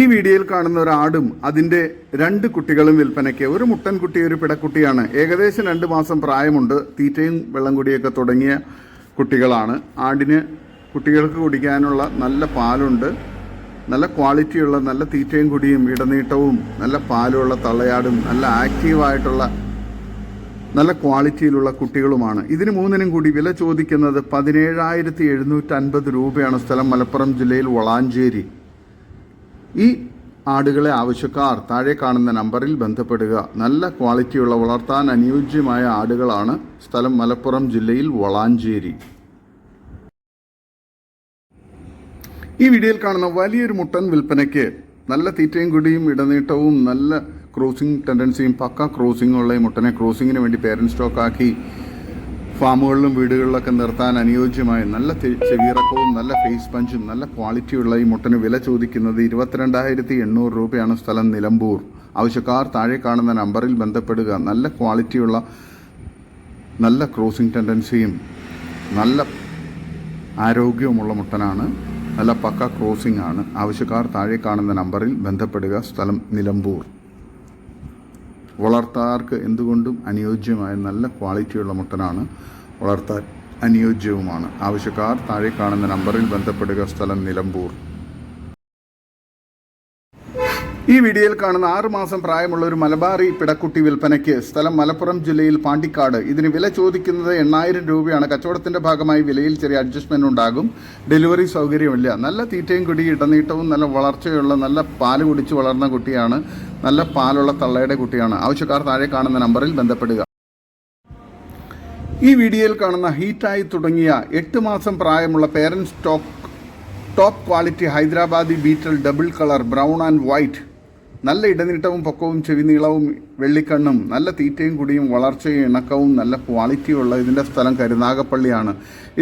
ഈ വീഡിയോയിൽ കാണുന്ന ഒരു ആടും അതിന്റെ രണ്ട് കുട്ടികളും വിൽപ്പനയ്ക്ക്. ഒരു മുട്ടൻകുട്ടി ഒരു പിടക്കുട്ടിയാണ്. ഏകദേശം രണ്ട് മാസം പ്രായമുണ്ട്. തീറ്റയും വെള്ളം കുടിയൊക്കെ തുടങ്ങിയ കുട്ടികളാണ്. ആടിന് കുട്ടികൾക്ക് കുടിക്കാനുള്ള നല്ല പാലുണ്ട്. നല്ല ക്വാളിറ്റിയുള്ള നല്ല തീറ്റയും കുടിയും ഇടനീട്ടവും നല്ല പാലുള്ള തള്ളയാടും നല്ല ആക്റ്റീവായിട്ടുള്ള നല്ല ക്വാളിറ്റിയിലുള്ള കുട്ടികളുമാണ്. ഇതിന് മൂന്നിനും കൂടി വില ചോദിക്കുന്നത് പതിനേഴായിരത്തി എഴുന്നൂറ്റി അൻപത് രൂപയാണ് സ്ഥലം മലപ്പുറം ജില്ലയിൽ വളാഞ്ചേരി. ഈ ആടുകളെ ആവശ്യക്കാർ താഴെ കാണുന്ന നമ്പറിൽ ബന്ധപ്പെടുക. നല്ല ക്വാളിറ്റിയുള്ള വളർത്താൻ അനുയോജ്യമായ ആടുകളാണ് സ്ഥലം മലപ്പുറം ജില്ലയിൽ വളാഞ്ചേരി. ഈ വീഡിയോയിൽ കാണുന്ന വലിയൊരു മുട്ടൻ വിൽപ്പനയ്ക്ക് നല്ല തീറ്റയും കുടിയും ഇടനീട്ടവും നല്ല ക്രോസിംഗ് ടെൻഡൻസിയും പക്ക ക്രോസിംഗ് ഉള്ള ഈ മുട്ടനെ ക്രോസിങ്ങിന് വേണ്ടി പേരന്റ് സ്റ്റോക്കാക്കി ഫാമുകളിലും വീടുകളിലൊക്കെ നിർത്താൻ അനുയോജ്യമായ നല്ല ചെവിയിറക്കവും നല്ല ഫേസ് പഞ്ചും നല്ല ക്വാളിറ്റിയുള്ള ഈ മുട്ടന് വില ചോദിക്കുന്നത് ഇരുപത്തിരണ്ടായിരത്തി എണ്ണൂറ് രൂപയാണ് സ്ഥലം നിലമ്പൂർ. ആവശ്യക്കാർ താഴെ കാണുന്ന നമ്പറിൽ ബന്ധപ്പെടുക. നല്ല ക്വാളിറ്റിയുള്ള നല്ല ക്രോസിംഗ് ടെൻഡൻസിയും നല്ല ആരോഗ്യവുമുള്ള മുട്ടനാണ്. നല്ല പക്ക ക്രോസിംഗ് ആണ്. ആവശ്യക്കാർ താഴെ കാണുന്ന നമ്പറിൽ ബന്ധപ്പെടുക. സ്ഥലം നിലമ്പൂർ. വളർത്താർക്ക് എന്തുകൊണ്ടും അനുയോജ്യമായ നല്ല ക്വാളിറ്റിയുള്ള മുട്ടനാണ്. വളർത്താൻ അനുയോജ്യവുമാണ്. ആവശ്യക്കാർ താഴെ കാണുന്ന നമ്പറിൽ ബന്ധപ്പെടുക. സ്ഥലം നിലമ്പൂർ. ഈ വീഡിയോയിൽ കാണുന്ന ആറു മാസം പ്രായമുള്ള ഒരു മലബാറി പിടക്കുട്ടി വിൽപ്പനയ്ക്ക് സ്ഥലം മലപ്പുറം ജില്ലയിൽ പാണ്ടിക്കാട്. ഇതിന് വില ചോദിക്കുന്നത് എണ്ണായിരം രൂപയാണ്. കച്ചവടത്തിന്റെ ഭാഗമായി വിലയിൽ ചെറിയ അഡ്ജസ്റ്റ്മെന്റ് ഉണ്ടാകും. ഡെലിവറി സൗകര്യമില്ല നല്ല തീറ്റയും കുടി ഇടനീട്ടവും നല്ല വളർച്ചയുള്ള നല്ല പാൽ കുടിച്ച് വളർന്ന കുട്ടിയാണ്. നല്ല പാലുള്ള തള്ളയുടെ കുട്ടിയാണ്. ആവശ്യക്കാർ താഴെ കാണുന്ന നമ്പറിൽ ബന്ധപ്പെടുക. ഈ വീഡിയോയിൽ കാണുന്ന ഹീറ്റായി തുടങ്ങിയ എട്ട് മാസം പ്രായമുള്ള parents stock top quality Hyderabadi Beetal double colour brown and white നല്ല ഇടനീട്ടവും പൊക്കവും ചെവിനീളവും വെള്ളിക്കണ്ണും നല്ല തീറ്റയും കുടിയും വളർച്ചയും ഇണക്കവും നല്ല ക്വാളിറ്റിയുള്ള ഇതിന്റെ സ്ഥലം കരുനാഗപ്പള്ളിയാണ്.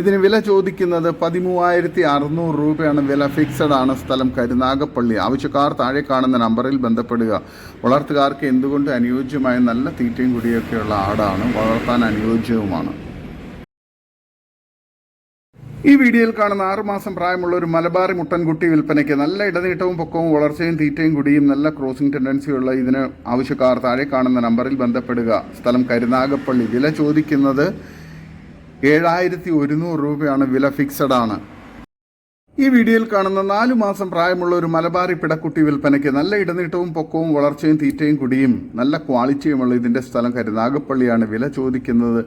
ഇതിന് വില ചോദിക്കുന്നത് പതിമൂവായിരത്തി അറുന്നൂറ് രൂപയാണ്. വില ഫിക്സഡ് ആണ് സ്ഥലം കരുനാഗപ്പള്ളി. ആവശ്യക്കാർ താഴെ കാണുന്ന നമ്പറിൽ ബന്ധപ്പെടുക. വളർത്തുകാർക്ക് എന്തുകൊണ്ട് അനുയോജ്യമായ നല്ല തീറ്റയും കുടിയൊക്കെയുള്ള ആടാണ് വളർത്താൻ അനുയോജ്യവുമാണ്. ഈ വീഡിയോയിൽ കാണുന്ന ആറുമാസം പ്രായമുള്ള ഒരു മലബാറി മുട്ടൻകുട്ടി വിൽപ്പനയ്ക്ക് നല്ല ഇടനീട്ടവും പൊക്കവും വളർച്ചയും തീറ്റയും കുടിയും നല്ല ക്രോസിംഗ് ടെൻഡൻസിയുള്ള ഇതിന് ആവശ്യക്കാർ താഴെ കാണുന്ന നമ്പറിൽ ബന്ധപ്പെടുക. സ്ഥലം കരുനാഗപ്പള്ളി. വില ചോദിക്കുന്നത് ഏഴായിരത്തി ഒരുന്നൂറ് രൂപയാണ്. വില ഫിക്സഡ് ആണ്. ഈ വീഡിയോയിൽ കാണുന്ന നാലു മാസം പ്രായമുള്ള ഒരു മലബാറി പിടക്കുട്ടി വിൽപ്പനയ്ക്ക് നല്ല ഇടനീട്ടവും പൊക്കവും വളർച്ചയും തീറ്റയും കുടിയും നല്ല ക്വാളിറ്റിയുമുള്ള ഇതിന്റെ സ്ഥലം കരുനാഗപ്പള്ളിയാണ് വില ചോദിക്കുന്നത്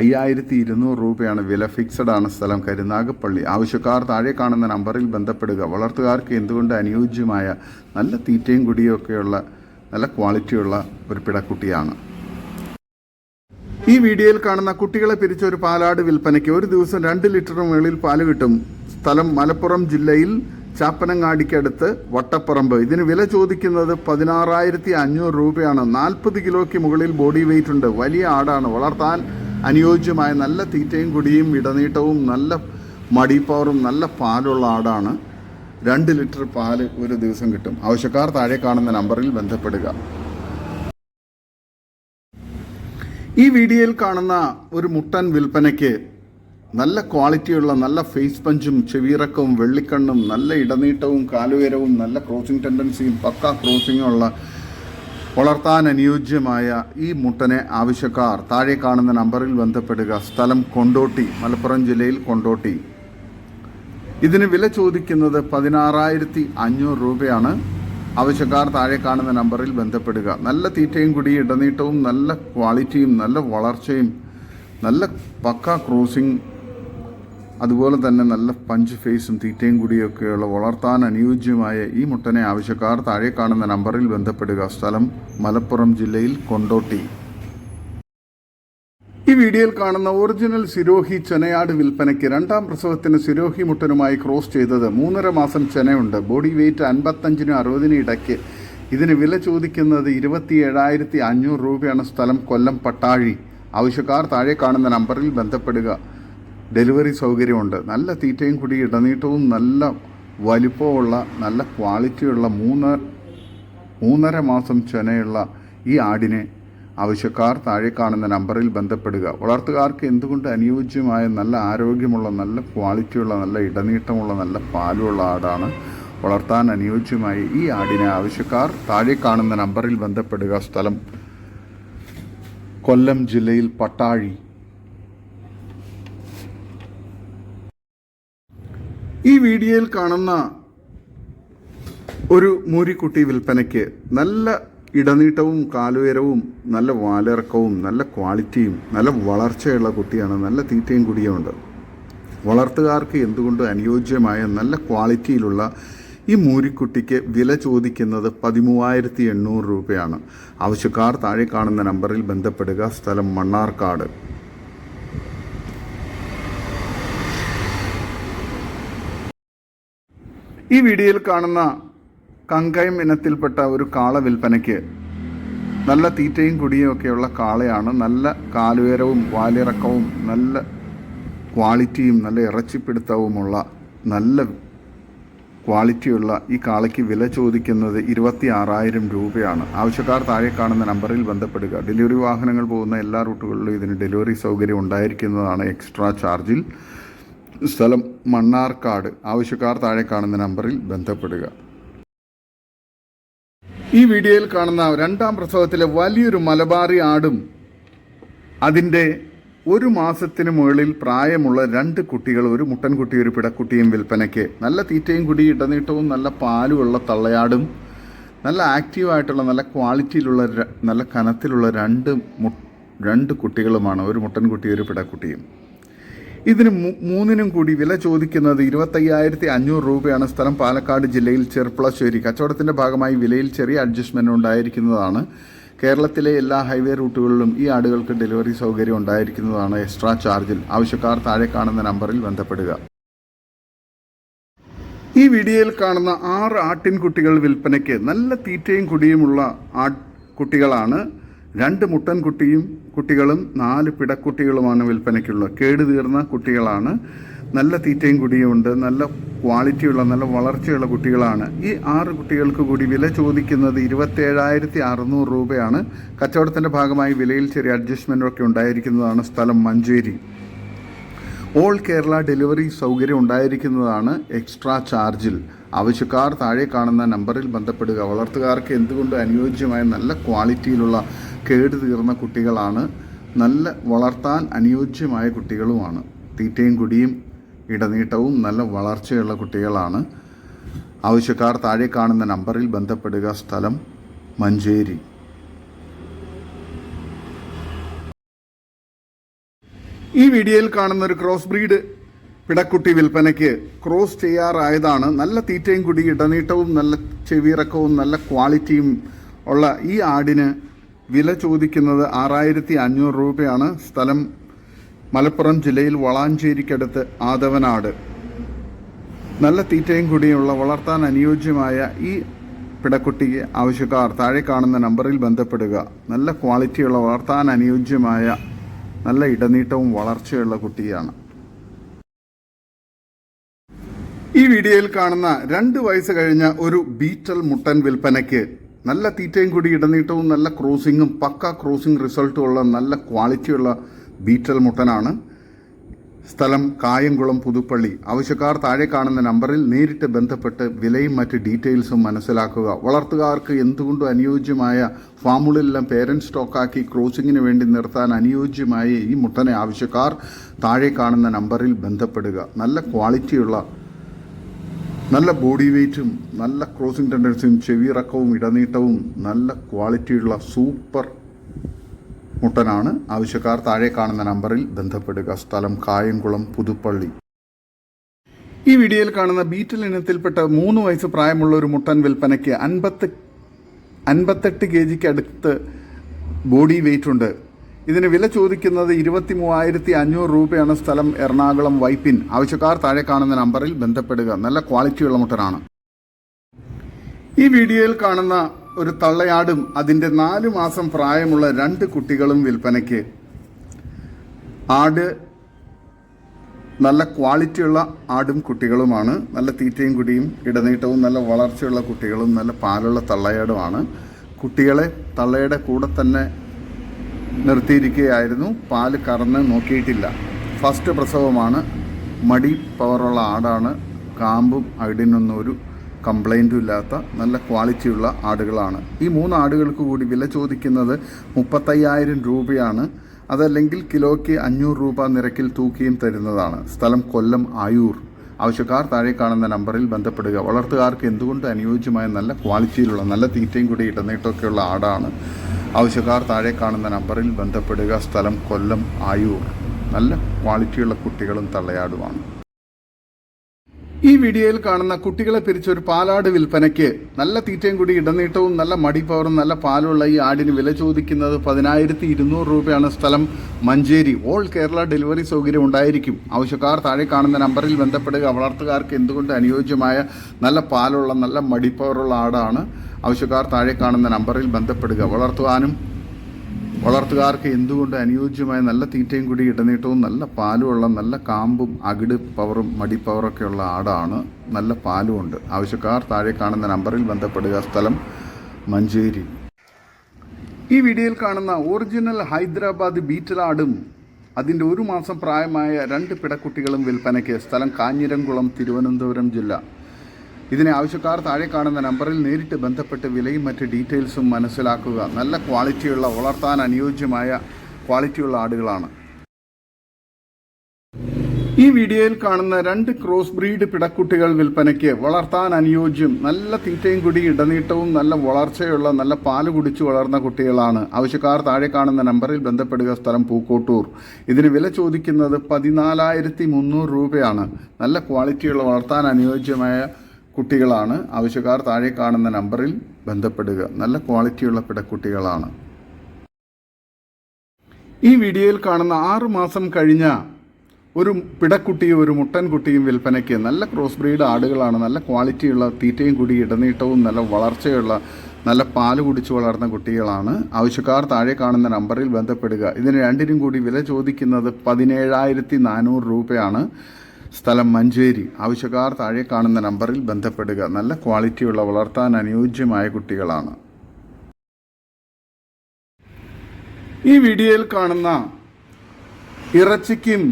അയ്യായിരത്തി ഇരുന്നൂറ് രൂപയാണ്. വില ഫിക്സഡ് ആണ് സ്ഥലം കരുനാഗപ്പള്ളി ആവശ്യക്കാർ താഴെ കാണുന്ന നമ്പറിൽ ബന്ധപ്പെടുക. വളർത്തുകാർക്ക് എന്തുകൊണ്ട് അനുയോജ്യമായ നല്ല തീറ്റയും കുടിയും ഒക്കെയുള്ള നല്ല ക്വാളിറ്റിയുള്ള ഒരു പിടക്കുട്ടിയാണ്. ഈ വീഡിയോയിൽ കാണുന്ന കുട്ടികളെ പിരിച്ച ഒരു പാലാട് വിൽപ്പനയ്ക്ക് ഒരു ദിവസം രണ്ട് ലിറ്ററിന് മുകളിൽ പാൽ കിട്ടും. സ്ഥലം മലപ്പുറം ജില്ലയിൽ ചാപ്പനങ്ങാടിക്കടുത്ത് വട്ടപ്പറമ്പ്. ഇതിന് വില ചോദിക്കുന്നത് പതിനാറായിരത്തി അഞ്ഞൂറ് രൂപയാണ്. നാൽപ്പത് കിലോയ്ക്ക് മുകളിൽ ബോഡി വെയിറ്റ് ഉണ്ട്. വലിയ ആടാണ്. വളർത്താൻ അനുയോജ്യമായ നല്ല തീറ്റയും കുടിയും ഇടനീട്ടവും നല്ല മടിപ്പവറും നല്ല പാലുള്ള ആടാണ്. രണ്ട് ലിറ്റർ പാൽ ഒരു ദിവസം കിട്ടും. ആവശ്യക്കാർ താഴെ കാണുന്ന നമ്പറിൽ ബന്ധപ്പെടുക. ഈ വീഡിയോയിൽ കാണുന്ന ഒരു മുട്ടൻ വിൽപ്പനയ്ക്ക് നല്ല ക്വാളിറ്റിയുള്ള നല്ല ഫേസ് പഞ്ചും ചെവിയിറക്കവും വെള്ളിക്കണ്ണും നല്ല ഇടനീട്ടവും കാലുയരവും നല്ല ക്രോസിംഗ് ടെൻഡൻസിയും പക്ക ക്രോസിംഗും ഉള്ള വളർത്താൻ അനുയോജ്യമായ ഈ മുട്ടനെ ആവശ്യക്കാർ താഴെ കാണുന്ന നമ്പറിൽ ബന്ധപ്പെടുക. സ്ഥലം കൊണ്ടോട്ടി മലപ്പുറം ജില്ലയിൽ കൊണ്ടോട്ടി. ഇതിന് വില ചോദിക്കുന്നത് പതിനാറായിരത്തി അഞ്ഞൂറ് രൂപയാണ്. ആവശ്യക്കാർ താഴെ കാണുന്ന നമ്പറിൽ ബന്ധപ്പെടുക. നല്ല തീറ്റയും കുടി ഇടനീട്ടവും നല്ല ക്വാളിറ്റിയും നല്ല വളർച്ചയും നല്ല പക്ക ക്രോസിംഗ് അതുപോലെ തന്നെ നല്ല പഞ്ച് ഫേസും തീറ്റയും കൂടിയൊക്കെയുള്ള വളർത്താൻ അനുയോജ്യമായ ഈ മുട്ടനെ ആവശ്യക്കാർ താഴെ കാണുന്ന നമ്പറിൽ ബന്ധപ്പെടുക. സ്ഥലം മലപ്പുറം ജില്ലയിൽ കൊണ്ടോട്ടി. ഈ വീഡിയോയിൽ കാണുന്ന ഒറിജിനൽ സിരോഹി ചെനയാട് വിൽപ്പനയ്ക്ക് രണ്ടാം പ്രസവത്തിന് സിരോഹി മുട്ടനുമായി ക്രോസ് ചെയ്തത് മൂന്നര മാസം ചെനയുണ്ട്. ബോഡി വെയിറ്റ് അൻപത്തഞ്ചിനും അറുപതിനും ഇടയ്ക്ക്. ഇതിന് വില ചോദിക്കുന്നത് ഇരുപത്തി ഏഴായിരത്തി അഞ്ഞൂറ് രൂപയാണ്. സ്ഥലം കൊല്ലം പട്ടാഴി. ആവശ്യക്കാർ താഴെ കാണുന്ന നമ്പറിൽ ബന്ധപ്പെടുക. ഡെലിവറി സൗകര്യമുണ്ട്. നല്ല തീറ്റയും കൂടി ഇടനീട്ടവും നല്ല വലിപ്പമുള്ള നല്ല ക്വാളിറ്റിയുള്ള മൂന്ന് മൂന്നര മാസം ചെനയുള്ള ഈ ആടിനെ ആവശ്യക്കാർ താഴെ കാണുന്ന നമ്പറിൽ ബന്ധപ്പെടുക. വളർത്തുകാർക്ക് എന്തുകൊണ്ട് അനുയോജ്യമായ നല്ല ആരോഗ്യമുള്ള നല്ല ക്വാളിറ്റിയുള്ള നല്ല ഇടനീട്ടമുള്ള നല്ല പാലുള്ള ആടാണ് വളർത്താൻ അനുയോജ്യമായ ഈ ആടിനെ ആവശ്യക്കാർ താഴെ കാണുന്ന നമ്പറിൽ ബന്ധപ്പെടുക. സ്ഥലം കൊല്ലം ജില്ലയിൽ പട്ടാഴി. ഈ വീഡിയോയിൽ കാണുന്ന ഒരു മൂരിക്കുട്ടി വിൽപ്പനയ്ക്ക് നല്ല ഇടനീട്ടവും കാലുയരവും നല്ല വാലിറക്കവും നല്ല ക്വാളിറ്റിയും നല്ല വളർച്ചയുള്ള കുട്ടിയാണ് നല്ല തീറ്റയും കുടിയുമുണ്ട് വളർത്തുകാർക്ക് എന്തുകൊണ്ട് അനുയോജ്യമായ നല്ല ക്വാളിറ്റിയിലുള്ള ഈ മൂരിക്കുട്ടിക്ക് വില ചോദിക്കുന്നത് പതിമൂവായിരത്തി എണ്ണൂറ് രൂപയാണ്. ആവശ്യക്കാർ താഴെ കാണുന്ന നമ്പറിൽ ബന്ധപ്പെടുക. സ്ഥലം മണ്ണാർക്കാട്. ഈ വീഡിയോയിൽ കാണുന്ന കങ്കയം ഇനത്തിൽപ്പെട്ട ഒരു കാള വിൽപ്പനയ്ക്ക് നല്ല തീറ്റയും കുടിയും ഒക്കെയുള്ള കാളയാണ്. നല്ല കാലുയരവും വാലിറക്കവും നല്ല ക്വാളിറ്റിയും നല്ല ഇറച്ചിപ്പിടുത്തവുമുള്ള നല്ല ക്വാളിറ്റിയുള്ള ഈ കാളയ്ക്ക് വില ചോദിക്കുന്നത് ഇരുപത്തി ആറായിരം രൂപയാണ്. ആവശ്യക്കാർ താഴെ കാണുന്ന നമ്പറിൽ ബന്ധപ്പെടുക. ഡെലിവറി വാഹനങ്ങൾ പോകുന്ന എല്ലാ റൂട്ടുകളിലും ഇതിന് ഡെലിവറി സൗകര്യം ഉണ്ടായിരിക്കുന്നതാണ് എക്സ്ട്രാ ചാർജിൽ. സ്ഥലം മണ്ണാർക്കാട്. ആവശ്യക്കാർ താഴെ കാണുന്ന നമ്പറിൽ ബന്ധപ്പെടുക. ഈ വീഡിയോയിൽ കാണുന്ന രണ്ടാം പ്രസവത്തിലെ വലിയൊരു മലബാറി ആടും അതിന്റെ ഒരു മാസത്തിന് മുകളിൽ പ്രായമുള്ള രണ്ട് കുട്ടികൾ ഒരു മുട്ടൻകുട്ടി ഒരു പിടക്കുട്ടിയും വിൽപ്പനയ്ക്ക് നല്ല തീറ്റയും കുടി ഇടനീട്ടവും നല്ല പാലുമുള്ള തള്ളയാടും നല്ല ആക്റ്റീവായിട്ടുള്ള നല്ല ക്വാളിറ്റിയിലുള്ള നല്ല കനത്തിലുള്ള രണ്ട് രണ്ട് കുട്ടികളുമാണ്. ഒരു മുട്ടൻകുട്ടി ഒരു പിടക്കുട്ടിയും. ഇതിന് മൂന്നിനും കൂടി വില ചോദിക്കുന്നത് ഇരുപത്തയ്യായിരത്തി അഞ്ഞൂറ് രൂപയാണ് സ്ഥലം പാലക്കാട് ജില്ലയിൽ ചെർപ്പളശ്ശേരി. കച്ചവടത്തിന്റെ ഭാഗമായി വിലയിൽ ചെറിയ അഡ്ജസ്റ്റ്മെന്റ് ഉണ്ടായിരിക്കുന്നതാണ്. കേരളത്തിലെ എല്ലാ ഹൈവേ റൂട്ടുകളിലും ഈ ആടുകൾക്ക് ഡെലിവറി സൗകര്യം ഉണ്ടായിരിക്കുന്നതാണ് എക്സ്ട്രാ ചാർജിൽ ആവശ്യക്കാർ താഴെ കാണുന്ന നമ്പറിൽ ബന്ധപ്പെടുക. ഈ വീഡിയോയിൽ കാണുന്ന ആറ് ആട്ടിൻകുട്ടികൾ വിൽപ്പനയ്ക്ക് നല്ല തീറ്റയും കുടിയുമുള്ള ആട്കുട്ടികളാണ് രണ്ട് മുട്ടൻകുട്ടിയും കുട്ടികളും നാല് പിടക്കുട്ടികളുമാണ് വിൽപ്പനയ്ക്കുള്ളത് കേട് തീർന്ന കുട്ടികളാണ്. നല്ല തീറ്റയും കുടിയുമുണ്ട്. നല്ല ക്വാളിറ്റിയുള്ള നല്ല വളർച്ചയുള്ള കുട്ടികളാണ്. ഈ ആറ് കുട്ടികൾക്ക് കൂടി വില ചോദിക്കുന്നത് ഇരുപത്തേഴായിരത്തി അറുന്നൂറ് രൂപയാണ്. കച്ചവടത്തിന്റെ ഭാഗമായി വിലയിൽ ചെറിയ അഡ്ജസ്റ്റ്മെന്റൊക്കെ ഉണ്ടായിരിക്കുന്നതാണ് സ്ഥലം മഞ്ചേരി. ഓൾ കേരള ഡെലിവറി സൗകര്യം ഉണ്ടായിരിക്കുന്നതാണ് എക്സ്ട്രാ ചാർജിൽ ആവശ്യക്കാർ താഴെ കാണുന്ന നമ്പറിൽ ബന്ധപ്പെടുക. വളർത്തുകാർക്ക് എന്തുകൊണ്ട് അനുയോജ്യമായ നല്ല ക്വാളിറ്റിയിലുള്ള കേട് തീർന്ന കുട്ടികളാണ്. നല്ല വളർത്താൻ അനുയോജ്യമായ കുട്ടികളുമാണ്. തീറ്റയും കുടിയും ഇടനീട്ടവും നല്ല വളർച്ചയുള്ള കുട്ടികളാണ്. ആവശ്യക്കാർ താഴെ കാണുന്ന നമ്പറിൽ ബന്ധപ്പെടുക. സ്ഥലം മഞ്ചേരി. ഈ വീഡിയോയിൽ കാണുന്ന ഒരു ക്രോസ് ബ്രീഡ് പിടക്കുട്ടി വിൽപ്പനയ്ക്ക് ക്രോസ് ചെയ്യാറായതാണ്. നല്ല തീറ്റയും കുടി ഇടനീട്ടവും നല്ല ചെവിയിറക്കവും നല്ല ക്വാളിറ്റിയും ഉള്ള ഈ ആടിന് വില ചോദിക്കുന്നത് ആറായിരത്തി അഞ്ഞൂറ് രൂപയാണ്. സ്ഥലം മലപ്പുറം ജില്ലയിൽ വളാഞ്ചേരിക്കടുത്ത് ആദവനാട്. നല്ല തീറ്റയും കൂടിയുള്ള വളർത്താൻ അനുയോജ്യമായ ഈ പിടക്കുട്ടിക്ക് ആവശ്യക്കാർ താഴെ കാണുന്ന നമ്പറിൽ ബന്ധപ്പെടുക. നല്ല ക്വാളിറ്റിയുള്ള വളർത്താൻ അനുയോജ്യമായ നല്ല ഇടനീട്ടവും വളർച്ചയുള്ള കുട്ടിയാണ്. ഈ വീഡിയോയിൽ കാണുന്ന രണ്ട് വയസ്സ് കഴിഞ്ഞ ഒരു ബീറ്റൽ മുട്ടൻ വിൽപ്പനയ്ക്ക് നല്ല തീറ്റയും കൂടി ഇടനീട്ടവും നല്ല ക്രോസിങ്ങും പക്ക ക്രോസിംഗ് റിസൾട്ടും ഉള്ള നല്ല ക്വാളിറ്റിയുള്ള ബീറ്റൽ മുട്ടനാണ്. സ്ഥലം കായംകുളം പുതുപ്പള്ളി. ആവശ്യക്കാർ താഴെ കാണുന്ന നമ്പറിൽ നേരിട്ട് ബന്ധപ്പെട്ട് വിലയും മറ്റ് ഡീറ്റെയിൽസും മനസ്സിലാക്കുക. വളർത്തുകാർക്ക് എന്തുകൊണ്ടും അനുയോജ്യമായ ഫാമുകളിലെല്ലാം പേരന്റ് സ്റ്റോക്കാക്കി ക്രോസിങ്ങിന് വേണ്ടി നിർത്താൻ അനുയോജ്യമായ ഈ മുട്ടനെ ആവശ്യക്കാർ താഴെ കാണുന്ന നമ്പറിൽ ബന്ധപ്പെടുക. നല്ല ക്വാളിറ്റിയുള്ള നല്ല ബോഡി വെയ്റ്റും നല്ല ക്രോസിംഗ് ടെൻഡൻസിയും ചെവിയിറക്കവും ഇടനീട്ടവും നല്ല ക്വാളിറ്റിയുള്ള സൂപ്പർ മുട്ടനാണ്. ആവശ്യക്കാർ താഴെ കാണുന്ന നമ്പറിൽ ബന്ധപ്പെടുക. സ്ഥലം കായംകുളം പുതുപ്പള്ളി. ഈ വീഡിയോയിൽ കാണുന്ന ബീറ്റിൽ ഇനത്തിൽപ്പെട്ട മൂന്ന് വയസ്സ് പ്രായമുള്ള ഒരു മുട്ടൻ വിൽപ്പനയ്ക്ക് അൻപത്ത് അൻപത്തെട്ട് കെ ജിക്ക് അടുത്ത് ബോഡി വെയിറ്റ് ഉണ്ട്. ഇതിന് വില ചോദിക്കുന്നത് ഇരുപത്തി മൂവായിരത്തി അഞ്ഞൂറ് രൂപയാണ് സ്ഥലം എറണാകുളം വൈപ്പിൻ. ആവശ്യക്കാർ താഴെ കാണുന്ന നമ്പറിൽ ബന്ധപ്പെടുക. നല്ല ക്വാളിറ്റിയുള്ള മുട്ടനാണ് ഈ വീഡിയോയിൽ കാണുന്ന ഒരു തള്ളയാടും അതിന്റെ നാല് മാസം പ്രായമുള്ള രണ്ട് കുട്ടികളും വിൽപ്പനയ്ക്ക്. ആട് നല്ല ക്വാളിറ്റിയുള്ള ആടും കുട്ടികളുമാണ്. നല്ല തീറ്റയും കുടിയും ഇടനീട്ടവും നല്ല വളർച്ചയുള്ള കുട്ടികളും നല്ല പാലുള്ള തള്ളയാടുമാണ്. കുട്ടികളെ തള്ളയുടെ കൂടെ തന്നെ നിർത്തിയിരിക്കുകയായിരുന്നു. പാൽ കറന്ന് നോക്കിയിട്ടില്ല. ഫസ്റ്റ് പ്രസവമാണ്. മടി പവറുള്ള ആടാണ്. കാമ്പും അകിടിനൊന്നും ഒരു കംപ്ലൈന്റും ഇല്ലാത്ത നല്ല ക്വാളിറ്റിയുള്ള ആടുകളാണ്. ഈ മൂന്ന് ആടുകൾക്ക് കൂടി വില ചോദിക്കുന്നത് മുപ്പത്തയ്യായിരം രൂപയാണ്. അതല്ലെങ്കിൽ കിലോയ്ക്ക് അഞ്ഞൂറ് രൂപ നിരക്കിൽ തൂക്കിയും തരുന്നതാണ്. സ്ഥലം കൊല്ലം ആയൂർ. ആവശ്യക്കാർ താഴെ കാണുന്ന നമ്പറിൽ ബന്ധപ്പെടുക. വളർത്തുകാർക്ക് എന്തുകൊണ്ട് അനുയോജ്യമായ നല്ല ക്വാളിറ്റിയിലുള്ള നല്ല തീറ്റയും കൂടി ഇടനീട്ടമൊക്കെയുള്ള ആടാണ്? ആവശ്യക്കാർ താഴെ കാണുന്ന നമ്പറിൽ ബന്ധപ്പെടുക. സ്ഥലം കൊല്ലം ആയൂർ. നല്ല ക്വാളിറ്റിയുള്ള കുട്ടികളും തള്ളയാടുമാണ്. ഈ വീഡിയോയിൽ കാണുന്ന കുട്ടികളെ പിരിച്ച ഒരു പാലാട് വിൽപ്പനയ്ക്ക് നല്ല തീറ്റയും കൂടി ഇടനീട്ടവും നല്ല മടിപ്പവറും നല്ല പാലുള്ള ഈ ആടിന് വില ചോദിക്കുന്നത് പതിനായിരത്തി ഇരുന്നൂറ് രൂപയാണ് സ്ഥലം. മഞ്ചേരി ഓൾ കേരള ഡെലിവറി സൗകര്യം ഉണ്ടായിരിക്കും. ആവശ്യക്കാർ താഴെ കാണുന്ന നമ്പറിൽ ബന്ധപ്പെടുക. വളർത്തുകാർക്ക് എന്തുകൊണ്ട് അനുയോജ്യമായ നല്ല പാലുള്ള നല്ല മടിപ്പവറുള്ള ആടാണ്? ആവശ്യക്കാർ താഴെ കാണുന്ന നമ്പറിൽ ബന്ധപ്പെടുക. വളർത്തുവാനും വളർത്തുകാർക്ക് എന്തുകൊണ്ട് അനുയോജ്യമായ നല്ല തീറ്റയും കൂടി ഇടനീട്ടവും നല്ല പാലുമുള്ള നല്ല കാമ്പും അകിട് പവറും മടി പവറൊക്കെ ഉള്ള ആടാണ്. നല്ല പാലുമുണ്ട്. ആവശ്യക്കാർ താഴെ കാണുന്ന നമ്പറിൽ ബന്ധപ്പെടുക. സ്ഥലം മഞ്ചേരി. ഈ വീഡിയോയിൽ കാണുന്ന ഒറിജിനൽ ഹൈദരാബാദ് ബീറ്റലാടും അതിന്റെ ഒരു മാസം പ്രായമായ രണ്ട് പിടക്കുട്ടികളും വിൽപ്പനയ്ക്ക്. സ്ഥലം കാഞ്ഞിരംകുളം തിരുവനന്തപുരം ജില്ല. ഇതിനെ ആവശ്യക്കാർ താഴെ കാണുന്ന നമ്പറിൽ നേരിട്ട് ബന്ധപ്പെട്ട് വിലയും മറ്റ് ഡീറ്റെയിൽസും മനസ്സിലാക്കുക. നല്ല ക്വാളിറ്റിയുള്ള വളർത്താൻ അനുയോജ്യമായ ക്വാളിറ്റിയുള്ള ആടുകളാണ്. ഈ വീഡിയോയിൽ കാണുന്ന രണ്ട് ക്രോസ് ബ്രീഡ് പിടക്കുട്ടികൾ വിൽപ്പനയ്ക്ക് വളർത്താൻ അനുയോജ്യം നല്ല തീറ്റയും കുടി ഇടനീട്ടവും നല്ല വളർച്ചയുള്ള നല്ല പാൽ കുടിച്ചു വളർന്ന കുട്ടികളാണ്. ആവശ്യക്കാർ താഴെ കാണുന്ന നമ്പറിൽ ബന്ധപ്പെടുക. സ്ഥലം പൂക്കോട്ടൂർ. ഇതിന് വില ചോദിക്കുന്നത് പതിനാലായിരത്തി മുന്നൂറ് രൂപയാണ്. നല്ല ക്വാളിറ്റിയുള്ള വളർത്താൻ അനുയോജ്യമായ കുട്ടികളാണ്. ആവശ്യക്കാർ താഴെ കാണുന്ന നമ്പറിൽ ബന്ധപ്പെടുക. നല്ല ക്വാളിറ്റിയുള്ള പിടക്കുട്ടികളാണ് ഈ വീഡിയോയിൽ കാണുന്ന ആറു മാസം കഴിഞ്ഞ ഒരു പിടക്കുട്ടിയും ഒരു മുട്ടൻകുട്ടിയും വിൽപ്പനയ്ക്ക് നല്ല ക്രോസ് ബ്രീഡ് ആടുകളാണ്. നല്ല ക്വാളിറ്റിയുള്ള തീറ്റയും കൂടി ഇടനീട്ടവും നല്ല വളർച്ചയുള്ള നല്ല പാൽ കുടിച്ചു വളർന്ന കുട്ടികളാണ്. ആവശ്യക്കാർ താഴെ കാണുന്ന നമ്പറിൽ ബന്ധപ്പെടുക. ഇതിന് രണ്ടിനും കൂടി വില ചോദിക്കുന്നത് പതിനേഴായിരത്തി നാനൂറ് രൂപയാണ്. സ്ഥലം മഞ്ചേരി. ആവശ്യക്കാർ താഴെ കാണുന്ന നമ്പറിൽ ബന്ധപ്പെടുക. നല്ല ക്വാളിറ്റിയുള്ള വളർത്താൻ അനുയോജ്യമായ കുട്ടികളാണ്. ഈ വീഡിയോയിൽ കാണുന്ന ഇറച്ചിക്കും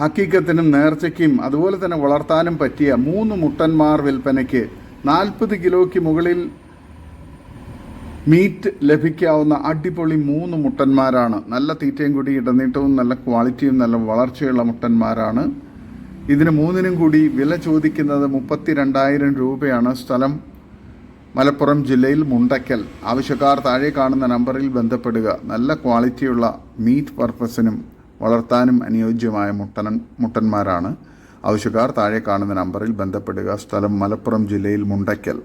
ഹക്കീക്കത്തിനും നേർച്ചയ്ക്കും അതുപോലെ തന്നെ വളർത്താനും പറ്റിയ മൂന്ന് മുട്ടന്മാർ വിൽപ്പനയ്ക്ക് നാൽപ്പത് കിലോയ്ക്ക് മുകളിൽ മീറ്റ് ലഭിക്കാവുന്ന അടിപൊളി മൂന്ന് മുട്ടന്മാരാണ്. നല്ല തീറ്റയും കൂടി ഇടനീട്ടവും നല്ല ക്വാളിറ്റിയും നല്ല വളർച്ചയുള്ള മുട്ടന്മാരാണ്. ഇതിന് മൂന്നിനും കൂടി വില ചോദിക്കുന്നത് മുപ്പത്തി രണ്ടായിരം രൂപയാണ്. സ്ഥലം മലപ്പുറം ജില്ലയിൽ മുണ്ടയ്ക്കൽ ആവശ്യക്കാർ താഴെ കാണുന്ന നമ്പറിൽ ബന്ധപ്പെടുക. നല്ല ക്വാളിറ്റിയുള്ള മീറ്റ് പർപ്പസിനും വളർത്താനും അനുയോജ്യമായ മുട്ടൻ മുട്ടന്മാരാണ്. ആവശ്യക്കാർ താഴെ കാണുന്ന നമ്പറിൽ ബന്ധപ്പെടുക. സ്ഥലം മലപ്പുറം ജില്ലയിൽ മുണ്ടയ്ക്കൽ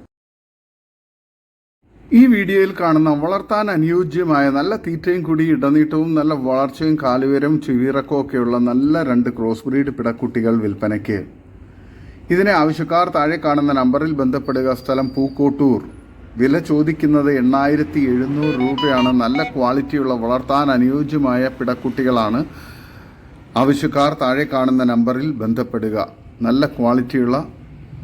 ഈ വീഡിയോയിൽ കാണുന്ന വളർത്താൻ അനുയോജ്യമായ നല്ല തീറ്റയും കൂടി ഇടനീട്ടവും നല്ല വളർച്ചയും കാലുവരും ചിവിറക്കവും ഒക്കെയുള്ള നല്ല രണ്ട് ക്രോസ് ബ്രീഡ് പിടക്കുട്ടികൾ വിൽപ്പനയ്ക്ക്. ഇതിനെ ആവശ്യക്കാർ താഴെ കാണുന്ന നമ്പറിൽ ബന്ധപ്പെടുക. സ്ഥലം പൂക്കോട്ടൂർ. വില ചോദിക്കുന്നത് എണ്ണായിരത്തി എഴുന്നൂറ് രൂപയാണ്. നല്ല ക്വാളിറ്റിയുള്ള വളർത്താൻ അനുയോജ്യമായ പിടക്കുട്ടികളാണ്. ആവശ്യക്കാർ താഴെ കാണുന്ന നമ്പറിൽ ബന്ധപ്പെടുക. നല്ല ക്വാളിറ്റിയുള്ള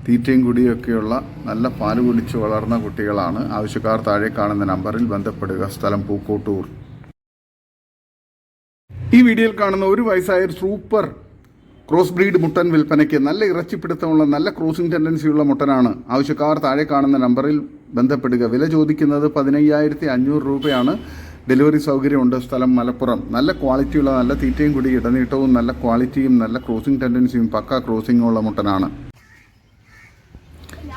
തീറ്റയും കുടിയൊക്കെയുള്ള നല്ല പാൽ കുടിച്ച് വളർന്ന കുട്ടികളാണ് ആവശ്യക്കാർ താഴെ കാണുന്ന നമ്പറിൽ ബന്ധപ്പെടുക. സ്ഥലം പൂക്കോട്ടൂർ. ഈ വീഡിയോയിൽ കാണുന്ന ഒരു വയസ്സായ ഒരു സൂപ്പർ ക്രോസ് ബ്രീഡ് മുട്ടൻ വിൽപ്പനയ്ക്ക് നല്ല ഇറച്ചിപ്പിടുത്തമുള്ള നല്ല ക്രോസിംഗ് ടെൻഡൻസിയുള്ള മുട്ടനാണ് ആവശ്യക്കാർ താഴെ കാണുന്ന നമ്പറിൽ ബന്ധപ്പെടുക. വില ചോദിക്കുന്നത് പതിനയ്യായിരത്തി അഞ്ഞൂറ് രൂപയാണ്. ഡെലിവറി സൗകര്യമുണ്ട്. സ്ഥലം മലപ്പുറം. നല്ല ക്വാളിറ്റിയുള്ള നല്ല തീറ്റയും കൂടി ഇടനീട്ടവും നല്ല ക്വാളിറ്റിയും നല്ല ക്രോസിംഗ് ടെൻഡൻസിയും പക്ക ക്രോസിംഗുള്ള മുട്ടനാണ്.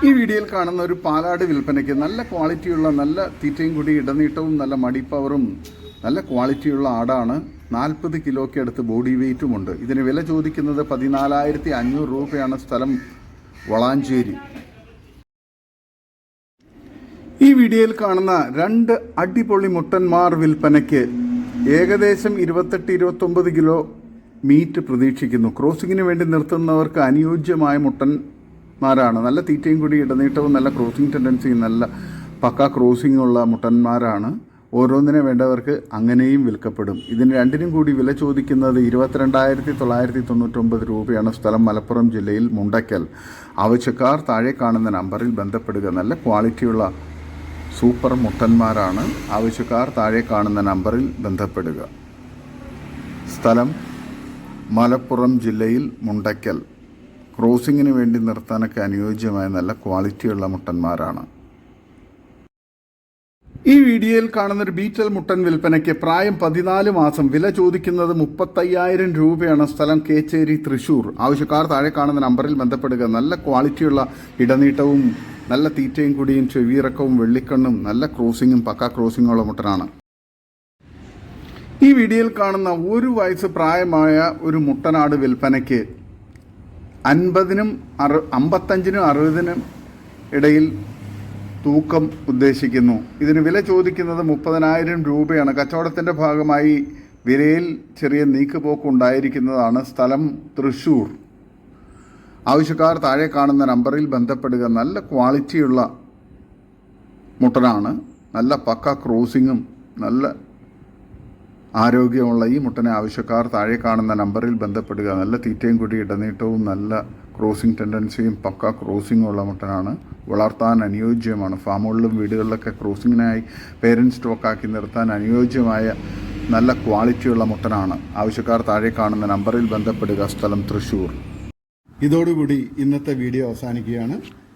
ഈ വീഡിയോയിൽ കാണുന്ന ഒരു പാലാട് വിൽപ്പനയ്ക്ക് നല്ല ക്വാളിറ്റിയുള്ള നല്ല തീറ്റയും കൂടി ഇടനീട്ടവും നല്ല മടിപ്പവറും നല്ല ക്വാളിറ്റിയുള്ള ആടാണ്. നാൽപ്പത് കിലോയ്ക്ക് അടുത്ത് ബോഡി വെയ്റ്റുമുണ്ട് ഇതിന് വില ചോദിക്കുന്നത് പതിനാലായിരത്തി അഞ്ഞൂറ് രൂപയാണ് സ്ഥലം വളാഞ്ചേരി. ഈ വീഡിയോയിൽ കാണുന്ന രണ്ട് അടിപൊളി മുട്ടന്മാർ വിൽപ്പനയ്ക്ക് ഏകദേശം ഇരുപത്തെട്ട് ഇരുപത്തൊമ്പത് കിലോ മീറ്റ് പ്രതീക്ഷിക്കുന്നു. ക്രോസിങ്ങിന് വേണ്ടി നിർത്തുന്നവർക്ക് അനുയോജ്യമായ മുട്ടന്മാരാണ്. നല്ല തീറ്റയും കൂടി ഇടനീട്ടവും നല്ല ക്രോസിംഗ് ടെൻഡൻസിയും നല്ല പക്ക ക്രോസിംഗ് ഉള്ള മുട്ടന്മാരാണ്. ഓരോന്നിനെ വേണ്ടവർക്ക് അങ്ങനെയും വിൽക്കപ്പെടും. ഇതിന് രണ്ടിനും കൂടി വില ചോദിക്കുന്നത് ഇരുപത്തിരണ്ടായിരത്തി തൊള്ളായിരത്തി തൊണ്ണൂറ്റൊമ്പത് രൂപയാണ് സ്ഥലം മലപ്പുറം ജില്ലയിൽ മുണ്ടക്കൽ. ആവശ്യക്കാർ താഴെ കാണുന്ന നമ്പറിൽ ബന്ധപ്പെടുക. നല്ല ക്വാളിറ്റിയുള്ള സൂപ്പർ മുട്ടന്മാരാണ്. ആവശ്യക്കാർ താഴെ കാണുന്ന നമ്പറിൽ ബന്ധപ്പെടുക. സ്ഥലം മലപ്പുറം ജില്ലയിൽ മുണ്ടയ്ക്കൽ ക്രോസിങ്ങിന് വേണ്ടി നിർത്താനൊക്കെ അനുയോജ്യമായ നല്ല ക്വാളിറ്റിയുള്ള മുട്ടന്മാരാണ്. ഈ വീഡിയോയിൽ കാണുന്ന ഒരു ബീറ്റൽ മുട്ടൻ വിൽപ്പനയ്ക്ക് പ്രായം പതിനാല് മാസം. വില ചോദിക്കുന്നത് മുപ്പത്തയ്യായിരം രൂപയാണ്. സ്ഥലം കേച്ചേരി തൃശൂർ. ആവശ്യക്കാർ താഴെ കാണുന്ന നമ്പറിൽ ബന്ധപ്പെടുക. നല്ല ക്വാളിറ്റിയുള്ള ഇടനീട്ടവും നല്ല തീറ്റയും കൂടിയും ചെവിയിറക്കവും വെള്ളിക്കണ്ണും നല്ല ക്രോസിങ്ങും പക്ക ക്രോസിങ്ങുള്ള മുട്ടനാണ്. ഈ വീഡിയോയിൽ കാണുന്ന ഒരു വയസ്സ് പ്രായമായ ഒരു മുട്ടനാട് വിൽപ്പനയ്ക്ക് അൻപതിനും അറു അമ്പത്തഞ്ചിനും അറുപതിനും ഇടയിൽ തൂക്കം ഉദ്ദേശിക്കുന്നു. ഇതിന് വില ചോദിക്കുന്നത് മുപ്പതിനായിരം രൂപയാണ്. കച്ചവടത്തിന്റെ ഭാഗമായി വിലയിൽ ചെറിയ നീക്കുപോക്ക് ഉണ്ടായിരിക്കുന്നതാണ് സ്ഥലം തൃശ്ശൂർ ആവശ്യക്കാർ താഴെ കാണുന്ന നമ്പറിൽ ബന്ധപ്പെടുക. നല്ല ക്വാളിറ്റിയുള്ള മുട്ടനാണ്. നല്ല പക്ക ക്രോസിങ്ങും നല്ല ആരോഗ്യമുള്ള ഈ മുട്ടനെ ആവശ്യക്കാർ താഴെ കാണുന്ന നമ്പറിൽ ബന്ധപ്പെടുക. നല്ല തീറ്റയും കൂടി ഇടനീട്ടവും നല്ല ക്രോസിംഗ് ടെൻഡൻസിയും പക്ക ക്രോസിംഗും ഉള്ള മുട്ടനാണ്. വളർത്താൻ അനുയോജ്യമാണ്. ഫാമുകളിലും വീടുകളിലൊക്കെ ക്രോസിങ്ങിനായി പേരന്റ് സ്റ്റോക്കാക്കി നിർത്താൻ അനുയോജ്യമായ നല്ല ക്വാളിറ്റിയുള്ള മുട്ടനാണ്. ആവശ്യക്കാർ താഴെ കാണുന്ന നമ്പറിൽ ബന്ധപ്പെടുക. സ്ഥലം തൃശ്ശൂർ ഇതോടുകൂടി ഇന്നത്തെ വീഡിയോ അവസാനിക്കുകയാണ്.